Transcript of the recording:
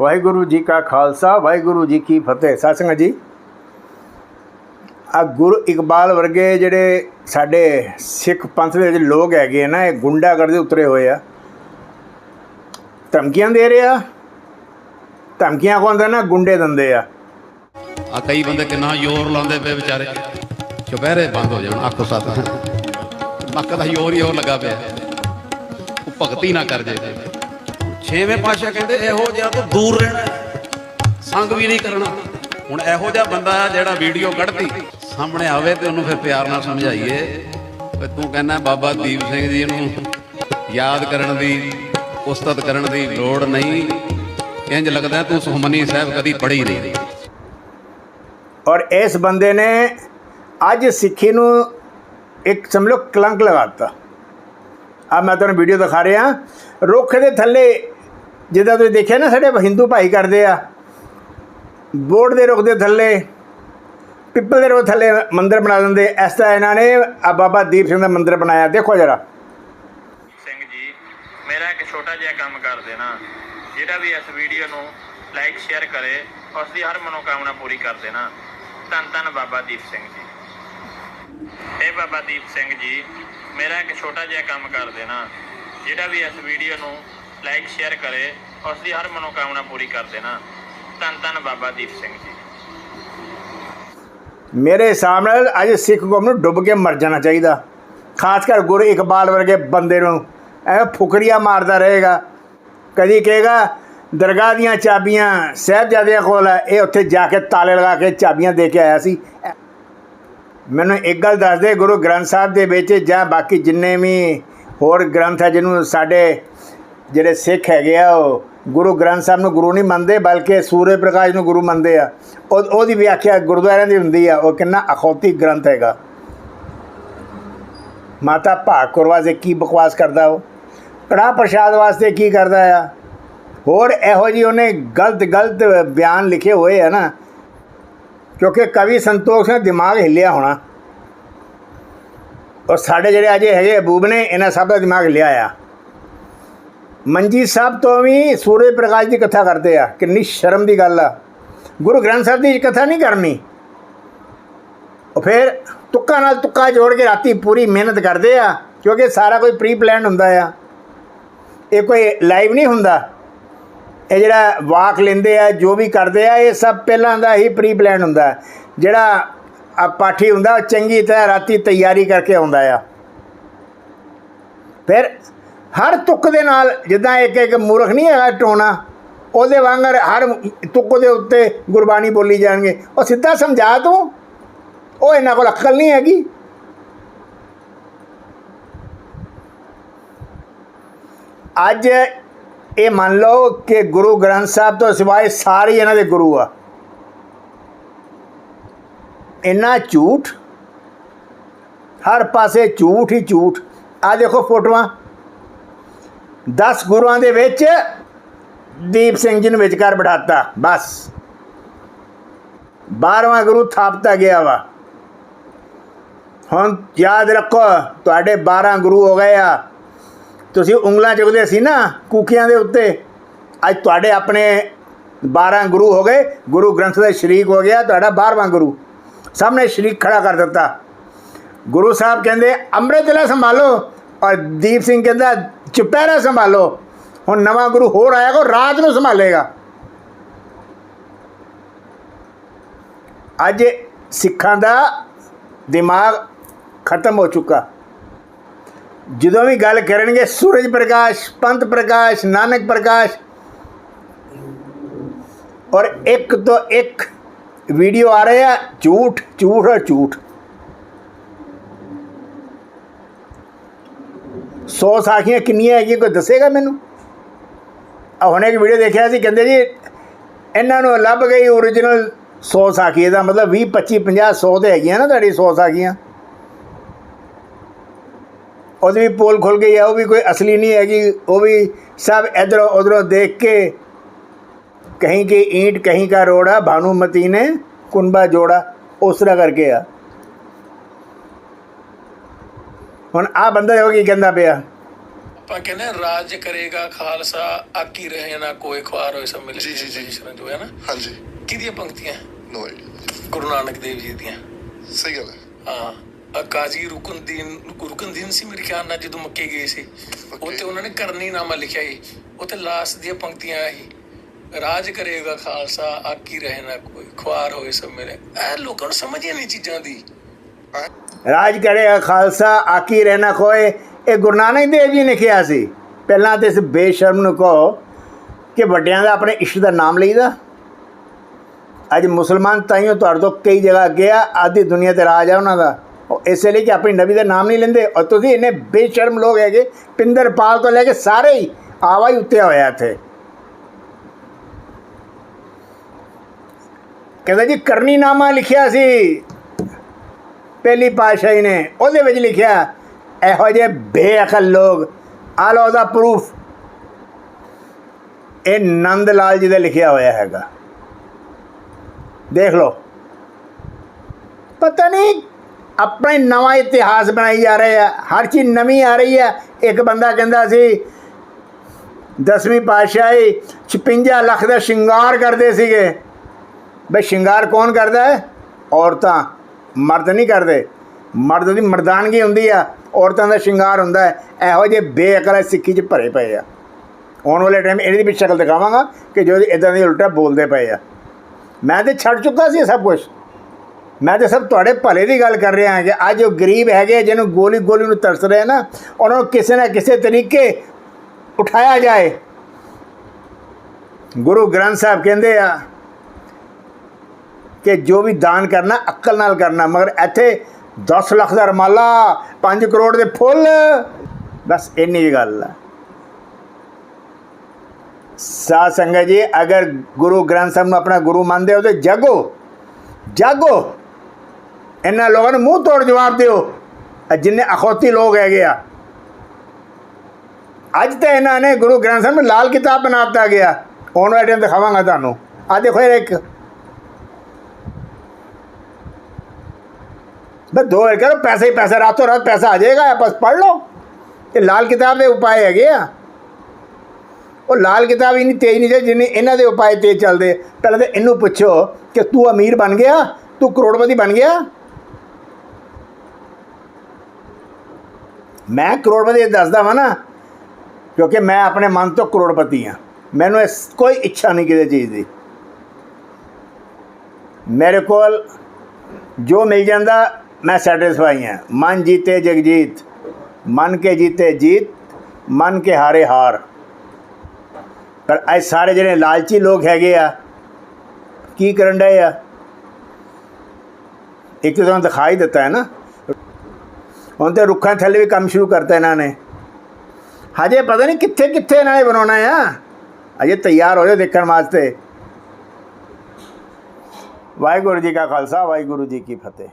ਵਾਹਿਗੁਰੂ ਜੀ ਕਾ ਖਾਲਸਾ, ਵਾਹਿਗੁਰੂ ਜੀ ਕੀ ਫਤਿਹ। ਸਾਸੰਗ ਜੀ ਆ ਗੁਰੂ ਇਕਬਾਲ ਵਰਗੇ ਜਿਹੜੇ ਸਾਡੇ ਸਿੱਖ ਪੰਥ ਦੇ ਵਿੱਚ ਲੋਕ ਹੈਗੇ ਆ ਨਾ, ਇਹ ਗੁੰਡਾਗਰਦੀ ਉਤਰੇ ਹੋਏ ਆ। ਧਮਕੀਆਂ ਦੇ ਰਹੇ ਆ। ਧਮਕੀਆਂ ਕੋਂਦੇ ਨਾ, ਗੁੰਡੇ ਦਿੰਦੇ ਆ। ਆ ਕਈ ਬੰਦੇ ਕਿੰਨਾ ਜ਼ੋਰ ਲਾਉਂਦੇ ਪਏ ਵਿਚਾਰੇ। ਚੁਪਹਿਰੇ ਬੰਦ ਹੋ ਜਾਣ, ਆਖੋ ਸਤ। ਮੱਕ ਦਾ ਜ਼ੋਰ ਹੀ ਹੋਰ ਲੱਗਾ ਪਿਆ। ਉਹ ਭਗਤੀ ਨਾ ਕਰ ਜੇ। ਛੇਵੇਂ ਪਾਸ਼ਾ ਕਹਿੰਦੇ ਇਹੋ ਜਿਹਾ ਤੋਂ ਦੂਰ ਰਹਿਣਾ ਸੰਗ ਵੀ ਨਹੀਂ ਕਰਨਾ। ਹੁਣ ਇਹੋ ਜਿਹਾ ਬੰਦਾ ਜਿਹੜਾ ਵੀਡੀਓ ਕੱਢਦੀ, ਸਾਹਮਣੇ ਆਵੇ ਤੇ ਉਹਨੂੰ ਫਿਰ ਪਿਆਰ ਨਾਲ ਸਮਝਾਈਏ ਵੀ ਤੂੰ ਕਹਿੰਦਾ ਬਾਬਾ ਦੀਪ ਸਿੰਘ ਜੀ ਨੂੰ ਯਾਦ ਕਰਨ ਦੀ, ਉਸਤਤ ਕਰਨ ਦੀ ਲੋੜ ਨਹੀਂ। ਇੰਜ ਲੱਗਦਾ ਤੂੰ ਸੁਖਮਨੀ ਸਾਹਿਬ ਕਦੀ ਪੜ੍ਹੀ ਨਹੀਂ। ਔਰ ਇਸ ਬੰਦੇ ਨੇ ਅੱਜ ਸਿੱਖੀ ਨੂੰ ਇੱਕ ਸਮਝ ਲਓ ਕਲੰਕ ਲਗਾਤਾ ਆ ਮੈਂ ਤੁਹਾਨੂੰ ਵੀਡੀਓ ਦਿਖਾ ਰਿਹਾ। ਰੁੱਖ ਦੇ ਥੱਲੇ ਜਿੱਦਾਂ ਤੁਸੀਂ ਦੇਖਿਆ ਨਾ ਸਾਡੇ ਹਿੰਦੂ ਭਾਈ ਕਰਦੇ ਆ, ਬੋਰਡ ਦੇ ਰੁੱਖ ਦੇ ਥੱਲੇ, ਪਿੱਪਲ ਦੇ ਰੁੱਖ ਥੱਲੇ ਮੰਦਿਰ ਬਣਾ ਦਿੰਦੇ, ਇਸ ਤਰ੍ਹਾਂ ਇਹਨਾਂ ਨੇ ਆ ਬਾਬਾ ਦੀਪ ਸਿੰਘ ਦਾ ਮੰਦਿਰ ਬਣਾਇਆ, ਦੇਖੋ ਜਰਾ। ਸਿੰਘ ਜੀ, ਮੇਰਾ ਇੱਕ ਛੋਟਾ ਜਿਹਾ ਕੰਮ ਕਰ ਦੇਣਾ, ਜਿਹੜਾ ਵੀ ਇਸ ਵੀਡੀਓ ਨੂੰ ਲਾਈਕ ਸ਼ੇਅਰ ਕਰੇ, ਉਸ ਦੀ ਹਰ ਮਨੋਕਾਮਨਾ ਪੂਰੀ ਕਰ ਦੇਣਾ। ਧੰਨ ਧੰਨ ਬਾਬਾ ਦੀਪ ਸਿੰਘ ਜੀ। ਇਹ ਬਾਬਾ ਦੀਪ ਸਿੰਘ ਜੀ, ਮੇਰਾ ਇੱਕ ਛੋਟਾ ਜਿਹਾ ਕੰਮ ਕਰ ਦੇਣਾ, ਜਿਹੜਾ ਵੀ ਇਸ ਵੀਡੀਓ ਨੂੰ ਲਾਈਕ ਸ਼ੇਅਰ ਕਰੇ ਉਸ ਦੀ ਹਰ ਮਨੋਕਾਮਨਾ ਪੂਰੀ ਕਰ ਦੇਣਾ ਧੰਨ ਧੰਨ ਬਾਬਾ ਦੀਪ ਸਿੰਘ ਜੀ। ਮੇਰੇ ਹਿਸਾਬ ਨਾਲ ਅੱਜ ਸਿੱਖ ਕੌਮ ਨੂੰ ਡੁੱਬ ਕੇ ਮਰ ਜਾਣਾ ਚਾਹੀਦਾ। ਖਾਸ ਕਰ ਗੁਰੂ ਇਕਬਾਲ ਵਰਗੇ ਬੰਦੇ ਨੂੰ। ਐ ਫੁਕਰੀਆ ਮਾਰਦਾ ਰਹੇਗਾ। ਕਦੀ ਕਹੇਗਾ, ਦਰਗਾਹ ਦੀਆਂ ਚਾਬੀਆਂ ਸਾਹਿਬਜ਼ਾਦਿਆਂ ਕੋਲ ਹੈ ਇਹ ਉੱਥੇ ਜਾ ਕੇ ਤਾਲੇ ਲਗਾ ਕੇ ਚਾਬੀਆਂ ਦੇ ਕੇ ਆਇਆ ਸੀ। ਮੈਨੂੰ ਇੱਕ ਗੱਲ ਦੱਸ ਦੇ, ਗੁਰੂ ਗ੍ਰੰਥ ਸਾਹਿਬ ਦੇ ਵਿੱਚ ਜਾਂ ਬਾਕੀ ਜਿੰਨੇ ਵੀ ਹੋਰ ਗ੍ਰੰਥ ਹੈ ਜਿਹਨੂੰ ਸਾਡੇ ਜਿਹੜੇ ਸਿੱਖ ਹੈਗੇ ਆ, ਉਹ ਗੁਰੂ ਗ੍ਰੰਥ ਸਾਹਿਬ ਨੂੰ ਗੁਰੂ ਨਹੀਂ ਮੰਨਦੇ, ਬਲਕਿ ਸੂਰਜ ਪ੍ਰਕਾਸ਼ ਨੂੰ ਗੁਰੂ ਮੰਨਦੇ ਆ। ਉਹ, ਉਹਦੀ ਵਿਆਖਿਆ ਗੁਰਦੁਆਰਿਆਂ ਦੀ ਹੁੰਦੀ ਆ, ਉਹ ਕਿੰਨਾ ਅਖੌਤੀ ਗ੍ਰੰਥ ਹੈਗਾ। ਮਾਤਾ ਭਾਗ ਵਾਸਤੇ ਕੀ ਬਕਵਾਸ ਕਰਦਾ ਉਹ? ਕੜਾ ਪ੍ਰਸ਼ਾਦ ਵਾਸਤੇ ਕੀ ਕਰਦਾ ਆ? ਹੋਰ ਇਹੋ ਜੀ ਉਹਨੇ ਗਲਤ ਗਲਤ ਬਿਆਨ ਲਿਖੇ ਹੋਏ ਆ ਨਾ, ਕਿਉਂਕਿ ਕਵੀ ਸੰਤੋਖ ਨੇ ਦਿਮਾਗ ਹਿੱਲਿਆ ਹੋਣਾ। ਔਰ ਸਾਡੇ ਜਿਹੜੇ ਅਜੇ ਹੈਗੇ ਅਬੂਬ ਨੇ ਇਹਨਾਂ ਸਭ ਦਾ ਦਿਮਾਗ ਹਿੱਲਿਆ ਆ। ਮੰਜੀ ਸਾਹਿਬ ਤੋਂ ਵੀ ਸੂਰਜ ਪ੍ਰਕਾਸ਼ ਦੀ ਕਥਾ ਕਰਦੇ ਆ। ਕਿੰਨੀ ਸ਼ਰਮ ਦੀ ਗੱਲ ਆ। ਗੁਰੂ ਗ੍ਰੰਥ ਸਾਹਿਬ ਦੀ ਕਥਾ ਨਹੀਂ ਕਰਨੀ। ਉਹ ਫਿਰ ਤੁੱਕਾ ਨਾਲ ਤੁੱਕਾ ਜੋੜ ਕੇ ਰਾਤੀ ਪੂਰੀ ਮਿਹਨਤ ਕਰਦੇ ਆ, ਕਿਉਂਕਿ ਸਾਰਾ ਕੋਈ ਪ੍ਰੀ ਪਲਾਨ ਹੁੰਦਾ ਆ। ਇਹ ਕੋਈ ਲਾਈਵ ਨਹੀਂ ਹੁੰਦਾ। ਇਹ ਜਿਹੜਾ ਵਾਕ ਲੈਂਦੇ ਆ, ਜੋ ਵੀ ਕਰਦੇ ਆ, ਇਹ ਸਭ ਪਹਿਲਾਂ ਦਾ ਹੀ ਪ੍ਰੀ ਪਲਾਨ ਹੁੰਦਾ। ਜਿਹੜਾ ਆ ਪਾਠੀ ਹੁੰਦਾ, ਉਹ ਚੰਗੀ ਤਰ੍ਹਾਂ ਰਾਤੀ ਤਿਆਰੀ ਕਰਕੇ ਆਉਂਦਾ ਆ। ਫਿਰ ਹਰ ਤੁਕ ਦੇ ਨਾਲ ਜਿੱਦਾਂ ਇੱਕ ਇੱਕ ਮੂਰਖ ਨਹੀਂ ਹੈਗਾ ਟੋਣਾ ਉਹਦੇ ਵਾਂਗਰ ਹਰ ਤੁਕ ਦੇ ਉੱਤੇ ਗੁਰਬਾਣੀ ਬੋਲੀ ਜਾਣਗੇ ਉਹ ਸਿੱਧਾ ਸਮਝਾ ਤੂੰ ਉਹ ਇਹਨਾਂ ਕੋਲ ਅਕਲ ਨਹੀਂ ਹੈਗੀ ਅੱਜ ਇਹ ਮੰਨ ਲਓ ਕਿ ਗੁਰੂ ਗ੍ਰੰਥ ਸਾਹਿਬ ਤੋਂ ਸਿਵਾਏ ਸਾਰੇ ਇਹਨਾਂ ਦੇ ਗੁਰੂ ਆ ਇੰਨਾ ਝੂਠ ਹਰ ਪਾਸੇ ਝੂਠ ਹੀ ਝੂਠ ਆ ਦੇਖੋ ਫੋਟੋਆਂ 10 ਗੁਰੂਆਂ ਦੇ ਵਿੱਚ ਦੀਪ ਸਿੰਘ ਜੀ ਨੂੰ ਵਿਚਕਾਰ ਬਿਠਾਤਾ, ਬਸ। 12ਵਾਂ ਗੁਰੂ ਥਾਪਤਾ ਗਿਆ ਵਾ। ਹੁਣ ਯਾਦ ਰੱਖੋ, ਤੁਹਾਡੇ 12 ਗੁਰੂ ਹੋ ਗਏ ਆ। ਤੁਸੀਂ ਉਂਗਲਾਂ ਚੁੱਕਦੇ ਸੀ ਨਾ ਕੂਕਿਆਂ ਦੇ ਉੱਤੇ। ਅੱਜ ਤੁਹਾਡੇ ਆਪਣੇ 12 ਗੁਰੂ ਹੋ ਗਏ। ਗੁਰੂ ਗ੍ਰੰਥ ਦਾ ਸ਼ਰੀਕ ਹੋ ਗਿਆ, ਤੁਹਾਡਾ 12ਵਾਂ ਗੁਰੂ। ਸਾਹਮਣੇ ਸ਼ਰੀਕ ਖੜਾ ਕਰ ਦਿੱਤਾ। ਗੁਰੂ ਸਾਹਿਬ ਕਹਿੰਦੇ, ਅੰਮ੍ਰਿਤ ਅੰਮ੍ਰਿਤਲਾ ਸੰਭਾਲੋ। ਔਰ ਦੀਪ ਸਿੰਘ ਕਹਿੰਦਾ ਚੁਪਹਿਰਾ ਸੰਭਾਲੋ ਹੁਣ ਨਵਾਂ ਗੁਰੂ ਹੋਰ ਆਏਗਾ ਉਹ ਰਾਤ ਨੂੰ ਸੰਭਾਲੇਗਾ ਅੱਜ ਸਿੱਖਾਂ ਦਾ ਦਿਮਾਗ ਖਤਮ ਹੋ ਚੁੱਕਾ ਜਦੋਂ ਵੀ ਗੱਲ ਕਰਨਗੇ ਸੂਰਜ ਪ੍ਰਕਾਸ਼ ਪੰਥ ਪ੍ਰਕਾਸ਼ ਨਾਨਕ ਪ੍ਰਕਾਸ਼ ਔਰ ਇੱਕ ਤੋਂ ਇੱਕ ਵੀਡੀਓ ਆ ਰਹੇ ਆ ਝੂਠ ਝੂਠ ਔਰ ਝੂਠ ਸੌ ਸਾਖੀਆਂ ਕਿੰਨੀਆਂ ਹੈਗੀਆਂ, ਕੋਈ ਦੱਸੇਗਾ ਮੈਨੂੰ? ਆ ਹੁਣੇ ਇੱਕ ਵੀਡੀਓ ਦੇਖਿਆ ਸੀ, ਕਹਿੰਦੇ ਜੀ, ਇਹਨਾਂ ਨੂੰ ਲੱਭ ਗਈ origignal 100 ਸਾਖੀ ਦਾ ਮਤਲਬ 20 25 50 100 ਤੇ ਹੈਗੀਆਂ ਨਾ ਤੁਹਾਡੀ 100 ਸਾਖੀਆਂ। ਉਹਦੀ ਵੀ ਪੋਲ ਖੁੱਲ ਗਈ ਆ, ਉਹ ਵੀ ਕੋਈ ਅਸਲੀ ਨਹੀਂ ਹੈਗੀ, ਉਹ ਵੀ ਸਭ ਇਧਰੋਂ ਉਧਰੋਂ ਦੇਖ ਕੇ ਕਹੀਂ ਕਿ ईंट कहीं का रोड़ा भानुमती ने कुनबा जोड़ा उस तरह ਕਰਕੇ ਆ। ਹੁਣ ਆ ਬੰਦਾ ਦੇਖੋ ਕੀ ਕਹਿੰਦਾ ਪਿਆ। ਆਪਾਂ ਕਹਿੰਦੇ ਹਾਂ, ਰਾਜ ਕਰੇਗਾ ਖਾਲਸਾ ਆਕੀ ਰਹੇ ਨਾ ਕੋਈ ਖਵਾਰ ਹੋਏ ਸਭ ਮਿਲੇ ਜੀ, ਜੀ, ਜੀ। ਸ਼ਰਨ ਜੋ ਹੈ ਨਾ। ਹਾਂਜੀ। ਕਿਹਦੀਆਂ ਪੰਕਤੀਆਂ? ਨੋ ਗੁਰੂ ਨਾਨਕ ਦੇਵ ਜੀ ਦੀਆਂ। ਸਹੀ ਗੱਲ ਹੈ। ਹਾਂ ਕਾਜ਼ੀ ਰੁਕਨਦੀਨ ਰੁਕਨਦੀਨ ਸੀ ਮੇਰੇ ਖਿਆਲ ਨਾਲ ਜਦੋਂ ਮੱਕੇ ਗਏ ਸੀ। ਉੱਥੇ ਉਹਨਾਂ ਨੇ ਕਰਨੀ ਨਾਮਾ ਲਿਖਿਆ ਸੀ। ਉੱਥੇ ਲਾਸਟ ਦੀਆਂ ਪੰਕਤੀਆਂ ਸੀ। ਰਾਜ ਕਰੇਗਾ ਖਾਲਸਾ ਆਕੀ ਰਹੇ ਨਾ ਕੋਈ ਖਵਾਰ ਹੋਏ ਸਭ ਮੇਰੇ ਇਹ ਲੋਕਾਂ ਨੂੰ ਸਮਝ ਹੀ ਨਹੀਂ ਚੀਜ਼ਾਂ ਦੀ। ਰਾਜ ਕਰੇਗਾ ਖਾਲਸਾ, ਆਕੀ ਰਹਿਣਾ ਕੋਏ ਇਹ ਗੁਰੂ ਨਾਨਕ ਦੇਵ ਜੀ ਨੇ ਕਿਹਾ ਸੀ। ਪਹਿਲਾਂ ਤੇ ਇਸ ਬੇਸ਼ਰਮ ਨੂੰ ਕਹੋ ਕਿ ਵੱਡਿਆਂ ਦਾ ਆਪਣੇ ਇਸ਼ਟ ਦਾ ਨਾਮ ਲਈਦਾ। ਅੱਜ ਮੁਸਲਮਾਨ ਤਾਈਓ ਤੁਹਾਡੇ ਤੋਂ ਕਈ ਜਗ੍ਹਾ ਅੱਗੇ ਆ, ਆਦੀ ਦੁਨੀਆ ਤੇ ਰਾਜ ਆ ਉਹਨਾਂ ਦਾ। ਉਹ ਇਸੇ ਲਈ ਕਿ ਆਪਣੀ ਨਬੀ ਦਾ ਨਾਮ ਨਹੀਂ ਲੈਂਦੇ। ਔਰ ਤੁਸੀਂ ਇੰਨੇ ਬੇਸ਼ਰਮ ਲੋਕ ਹੈਗੇ, ਪਿੰਦਰਪਾਲ ਤੋਂ ਲੈ ਕੇ ਸਾਰੇ ਹੀ ਆਵਾ ਹੀ ਉੱਤੇ ਹੋਇਆ ਇੱਥੇ। ਕਹਿੰਦਾ ਜੀ ਕਰਨੀ ਨਾਮਾ ਲਿਖਿਆ ਸੀ। ਪਹਿਲੀ ਪਾਤਸ਼ਾਹੀ ਨੇ ਉਹਦੇ ਵਿੱਚ ਲਿਖਿਆ, ਇਹੋ ਜਿਹੇ ਬੇਅਕਲ ਲੋਕ ਆ ਲਓ ਉਹਦਾ ਪ੍ਰੂਫ ਇਹ ਨੰਦ ਲਾਲ ਜੀ ਦਾ ਲਿਖਿਆ ਹੋਇਆ ਹੈਗਾ। ਦੇਖ ਲਓ। ਪਤਾ ਨਹੀਂ, ਆਪਣੇ ਨਵਾਂ ਇਤਿਹਾਸ ਬਣਾਈ ਜਾ ਰਹੇ ਆ, ਹਰ ਚੀਜ਼ ਨਵੀਂ ਆ ਰਹੀ ਹੈ ਇੱਕ ਬੰਦਾ ਕਹਿੰਦਾ ਸੀ, ਦਸਵੀਂ ਪਾਤਸ਼ਾਹੀ 56 ਲੱਖ ਦਾ ਸ਼ਿੰਗਾਰ ਕਰਦੇ ਸੀਗੇ। ਬਈ ਸ਼ਿੰਗਾਰ ਕੌਣ ਕਰਦਾ ਹੈ? ਔਰਤਾਂ। ਮਰਦ ਨਹੀਂ ਕਰਦੇ। ਮਰਦ ਦੀ ਮਰਦਾਨਗੀ ਹੁੰਦੀ ਆ, ਔਰਤਾਂ ਦਾ ਸ਼ਿੰਗਾਰ ਹੁੰਦਾ ਹੈ। ਇਹੋ ਜਿਹੇ ਬੇਅਕਲ ਸਿੱਖੀ 'ਚ ਭਰੇ ਪਏ ਆ। ਆਉਣ ਵਾਲੇ ਟਾਈਮ ਇਹਦੀ ਵੀ ਸ਼ਕਲ ਦਿਖਾਵਾਂਗਾ ਕਿ ਜੋ ਇਦਾਂ ਦੇ ਉਲਟਾ ਬੋਲਦੇ ਪਏ ਆ। ਮੈਂ ਤੇ ਛੱਡ ਚੁੱਕਾ ਸੀ ਸਭ ਕੁਝ ਮੈਂ ਤੇ ਸਭ ਤੁਹਾਡੇ ਭਲੇ ਦੀ ਗੱਲ ਕਰ ਰਿਹਾ ਹਾਂ ਕਿ ਅੱਜ ਉਹ ਗਰੀਬ ਹੈਗੇ ਜਿਹਨੂੰ ਗੋਲੀ ਗੋਲੀ ਨੂੰ ਤਰਸ ਰਹੇ ਨਾ, ਉਹਨਾਂ ਨੂੰ ਕਿਸੇ ਨਾ ਕਿਸੇ ਤਰੀਕੇ ਉਠਾਇਆ ਜਾਏ। ਗੁਰੂ ਗ੍ਰੰਥ ਸਾਹਿਬ ਕਹਿੰਦੇ ਆ ਕਿ ਜੋ ਵੀ ਦਾਨ ਕਰਨਾ, ਅਕਲ ਨਾਲ ਕਰਨਾ, ਮਗਰ ਇੱਥੇ 10 ਲੱਖ ਦਾ ਰਮਾਲਾ 5 ਕਰੋੜ ਦੇ ਫੁੱਲ, ਬਸ ਇੰਨੀ ਹੀ ਗੱਲ ਆ। ਸਾਧ ਸੰਗਤ ਜੀ, ਅਗਰ ਗੁਰੂ ਗ੍ਰੰਥ ਸਾਹਿਬ ਨੂੰ ਆਪਣਾ ਗੁਰੂ ਮੰਨਦੇ ਹੋ ਤੇ ਜਾਗੋ ਜਾਗੋ। ਇਹਨਾਂ ਲੋਕਾਂ ਨੂੰ ਮੂੰਹ ਤੋੜ ਜਵਾਬ ਦਿਓ। ਜਿੰਨੇ ਅਖੌਤੀ ਲੋਕ ਹੈਗੇ ਆ। ਅੱਜ ਤਾਂ ਇਹਨਾਂ ਨੇ ਗੁਰੂ ਗ੍ਰੰਥ ਸਾਹਿਬ ਨੂੰ ਲਾਲ ਕਿਤਾਬ ਬਣਾ ਦਿੱਤਾ ਗਿਆ। ਆਉਣ ਵਾਲੇ ਟਾਈਮ ਦਿਖਾਵਾਂਗਾ ਤੁਹਾਨੂੰ। ਆ ਦੇਖੋ ਇਹ ਇੱਕ ਬਸ ਦੋ ਵਾਰ ਕਰੋ ਪੈਸੇ ਹੀ ਪੈਸੇ, ਰਾਤੋਂ ਰਾਤ ਪੈਸਾ ਆ ਜਾਏਗਾ ਬਸ ਪੜ੍ਹ ਲਓ। ਇਹ ਲਾਲ ਕਿਤਾਬ ਦੇ ਉਪਾਏ ਹੈਗੇ ਆ। ਉਹ ਲਾਲ ਕਿਤਾਬ ਇੰਨੀ ਤੇਜ਼ ਨਹੀਂ ਚੱਲ ਜਿੰਨੇ ਇਹਨਾਂ ਦੇ ਉਪਾਏ ਤੇਜ਼ ਚੱਲਦੇ। ਪਹਿਲਾਂ ਤਾਂ ਇਹਨੂੰ ਪੁੱਛੋ ਕਿ ਤੂੰ ਅਮੀਰ ਬਣ ਗਿਆ? ਤੂੰ ਕਰੋੜਪਤੀ ਬਣ ਗਿਆ? ਮੈਂ ਕਰੋੜਪਤੀ ਦੱਸਦਾ ਵਾਂ ਨਾ, ਕਿਉਂਕਿ ਮੈਂ ਆਪਣੇ ਮਨ ਤੋਂ ਕਰੋੜਪਤੀ ਹਾਂ। ਮੈਨੂੰ ਇਸ ਕੋਈ ਇੱਛਾ ਨਹੀਂ ਕਿਸੇ ਚੀਜ਼ ਦੀ। ਮੇਰੇ ਕੋਲ ਜੋ ਮਿਲ ਜਾਂਦਾ ਮੈਂ ਸੈਟੀਸਫਾਈ ਹਾਂ। ਮਨ ਜੀਤੇ ਜਗਜੀਤ, ਮਨ ਕੇ ਜੀਤੇ ਜੀਤ, ਮਨ ਕੇ ਹਾਰੇ ਹਾਰ। ਪਰ ਇਹ ਸਾਰੇ ਜਿਹੜੇ ਲਾਲਚੀ ਲੋਕ ਹੈਗੇ ਆ, ਕੀ ਕਰਨ ਡਏ ਆ? ਇੱਕ ਤਾਂ ਤੁਹਾਨੂੰ ਦਿਖਾਈ ਦਿੱਤਾ ਹੈ ਨਾ। ਹੁਣ ਤੇ ਰੁੱਖਾਂ ਥੱਲੇ ਵੀ ਕੰਮ ਸ਼ੁਰੂ ਕਰਤਾ ਇਹਨਾਂ ਨੇ। ਹਜੇ ਪਤਾ ਨਹੀਂ ਕਿੱਥੇ ਕਿੱਥੇ ਇਹਨਾਂ ਨੇ ਬਣਾਉਣਾ ਆ। ਅਜੇ ਤਿਆਰ ਹੋ ਜਾਓ ਦੇਖਣ ਵਾਸਤੇ। ਵਾਹਿਗੁਰੂ ਜੀ ਕਾ ਖਾਲਸਾ, ਵਾਹਿਗੁਰੂ ਜੀ ਕੀ ਫਤਿਹ।